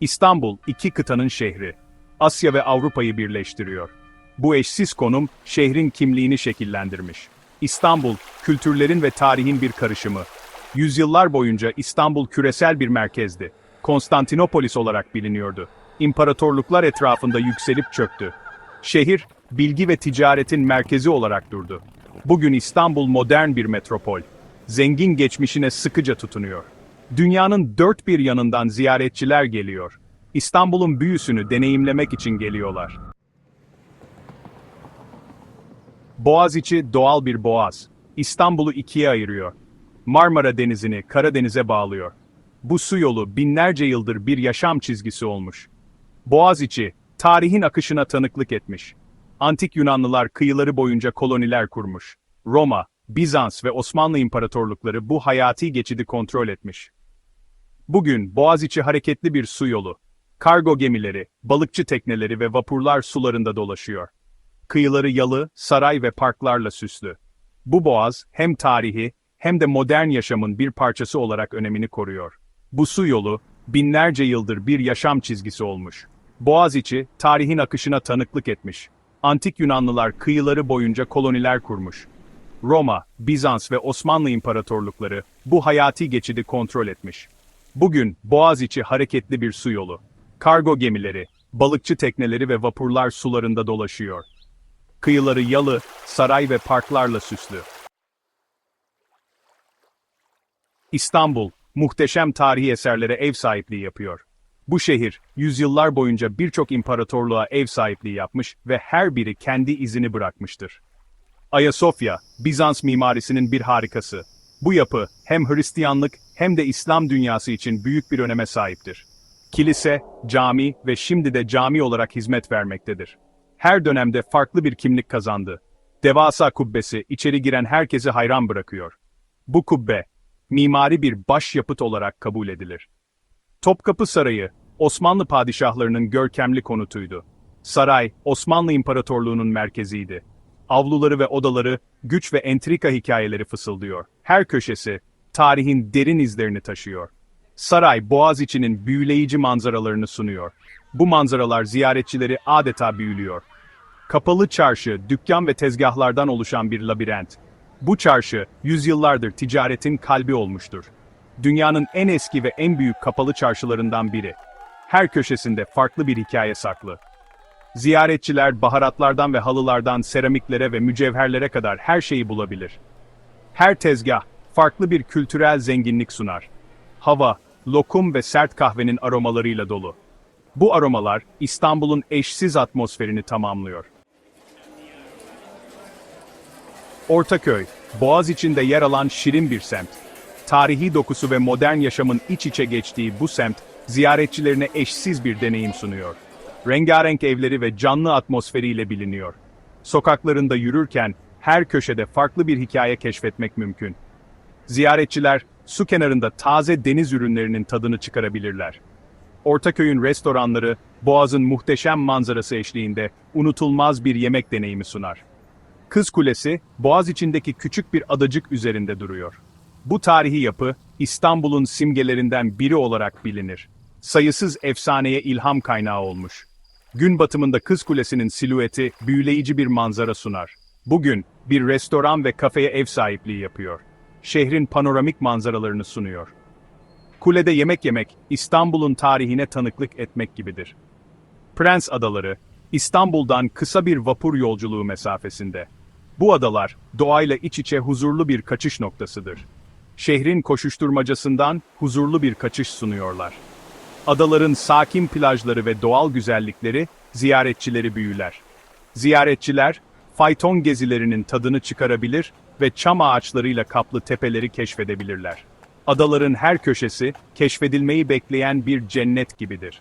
İstanbul, iki kıtanın şehri. Asya ve Avrupa'yı birleştiriyor. Bu eşsiz konum, şehrin kimliğini şekillendirmiş. İstanbul, kültürlerin ve tarihin bir karışımı. Yüzyıllar boyunca İstanbul küresel bir merkezdi. Konstantinopolis olarak biliniyordu. İmparatorluklar etrafında yükselip çöktü. Şehir, bilgi ve ticaretin merkezi olarak durdu. Bugün İstanbul modern bir metropol. Zengin geçmişine sıkıca tutunuyor. Dünyanın dört bir yanından ziyaretçiler geliyor. İstanbul'un büyüsünü deneyimlemek için geliyorlar. Boğaziçi doğal bir boğaz. İstanbul'u ikiye ayırıyor. Marmara Denizi'ni Karadeniz'e bağlıyor. Bu su yolu binlerce yıldır bir yaşam çizgisi olmuş. Boğaziçi, tarihin akışına tanıklık etmiş. Antik Yunanlılar kıyıları boyunca koloniler kurmuş. Roma, Bizans ve Osmanlı İmparatorlukları bu hayati geçidi kontrol etmiş. Bugün Boğaziçi hareketli bir su yolu. Kargo gemileri, balıkçı tekneleri ve vapurlar sularında dolaşıyor. Kıyıları yalı, saray ve parklarla süslü. Bu boğaz hem tarihi hem de modern yaşamın bir parçası olarak önemini koruyor. Bu su yolu binlerce yıldır bir yaşam çizgisi olmuş. Boğaziçi tarihin akışına tanıklık etmiş. Antik Yunanlılar kıyıları boyunca koloniler kurmuş. Roma, Bizans ve Osmanlı İmparatorlukları bu hayati geçidi kontrol etmiş. Bugün Boğaziçi hareketli bir su yolu. Kargo gemileri, balıkçı tekneleri ve vapurlar sularında dolaşıyor. Kıyıları yalı, saray ve parklarla süslü. İstanbul, muhteşem tarihi eserlere ev sahipliği yapıyor. Bu şehir, yüzyıllar boyunca birçok imparatorluğa ev sahipliği yapmış ve her biri kendi izini bırakmıştır. Ayasofya, Bizans mimarisinin bir harikası. Bu yapı, hem Hristiyanlık hem de İslam dünyası için büyük bir öneme sahiptir. Kilise, cami ve şimdi de cami olarak hizmet vermektedir. Her dönemde farklı bir kimlik kazandı. Devasa kubbesi içeri giren herkesi hayran bırakıyor. Bu kubbe, mimari bir başyapıt olarak kabul edilir. Topkapı Sarayı, Osmanlı padişahlarının görkemli konutuydu. Saray, Osmanlı İmparatorluğu'nun merkeziydi. Avluları ve odaları, güç ve entrika hikayeleri fısıldıyor. Her köşesi, tarihin derin izlerini taşıyor. Saray, Boğaziçi'nin büyüleyici manzaralarını sunuyor. Bu manzaralar ziyaretçileri adeta büyülüyor. Kapalı çarşı, dükkan ve tezgahlardan oluşan bir labirent. Bu çarşı, yüzyıllardır ticaretin kalbi olmuştur. Dünyanın en eski ve en büyük kapalı çarşılarından biri. Her köşesinde farklı bir hikaye saklı. Ziyaretçiler baharatlardan ve halılardan seramiklere ve mücevherlere kadar her şeyi bulabilir. Her tezgah farklı bir kültürel zenginlik sunar. Hava, lokum ve sert kahvenin aromalarıyla dolu. Bu aromalar İstanbul'un eşsiz atmosferini tamamlıyor. Ortaköy, Boğaz içinde yer alan şirin bir semt. Tarihi dokusu ve modern yaşamın iç içe geçtiği bu semt, ziyaretçilerine eşsiz bir deneyim sunuyor. Rengarenk evleri ve canlı atmosferiyle biliniyor. Sokaklarında yürürken her köşede farklı bir hikaye keşfetmek mümkün. Ziyaretçiler su kenarında taze deniz ürünlerinin tadını çıkarabilirler. Ortaköy'ün restoranları, Boğaz'ın muhteşem manzarası eşliğinde unutulmaz bir yemek deneyimi sunar. Kız Kulesi, Boğaz içindeki küçük bir adacık üzerinde duruyor. Bu tarihi yapı, İstanbul'un simgelerinden biri olarak bilinir. Sayısız efsaneye ilham kaynağı olmuş. Gün batımında Kız Kulesi'nin silüeti büyüleyici bir manzara sunar. Bugün bir restoran ve kafeye ev sahipliği yapıyor. Şehrin panoramik manzaralarını sunuyor. Kulede yemek yemek, İstanbul'un tarihine tanıklık etmek gibidir. Prens Adaları, İstanbul'dan kısa bir vapur yolculuğu mesafesinde. Bu adalar, doğayla iç içe huzurlu bir kaçış noktasıdır. Şehrin koşuşturmacasından huzurlu bir kaçış sunuyorlar. Adaların sakin plajları ve doğal güzellikleri, ziyaretçileri büyüler. Ziyaretçiler, fayton gezilerinin tadını çıkarabilir ve çam ağaçlarıyla kaplı tepeleri keşfedebilirler. Adaların her köşesi, keşfedilmeyi bekleyen bir cennet gibidir.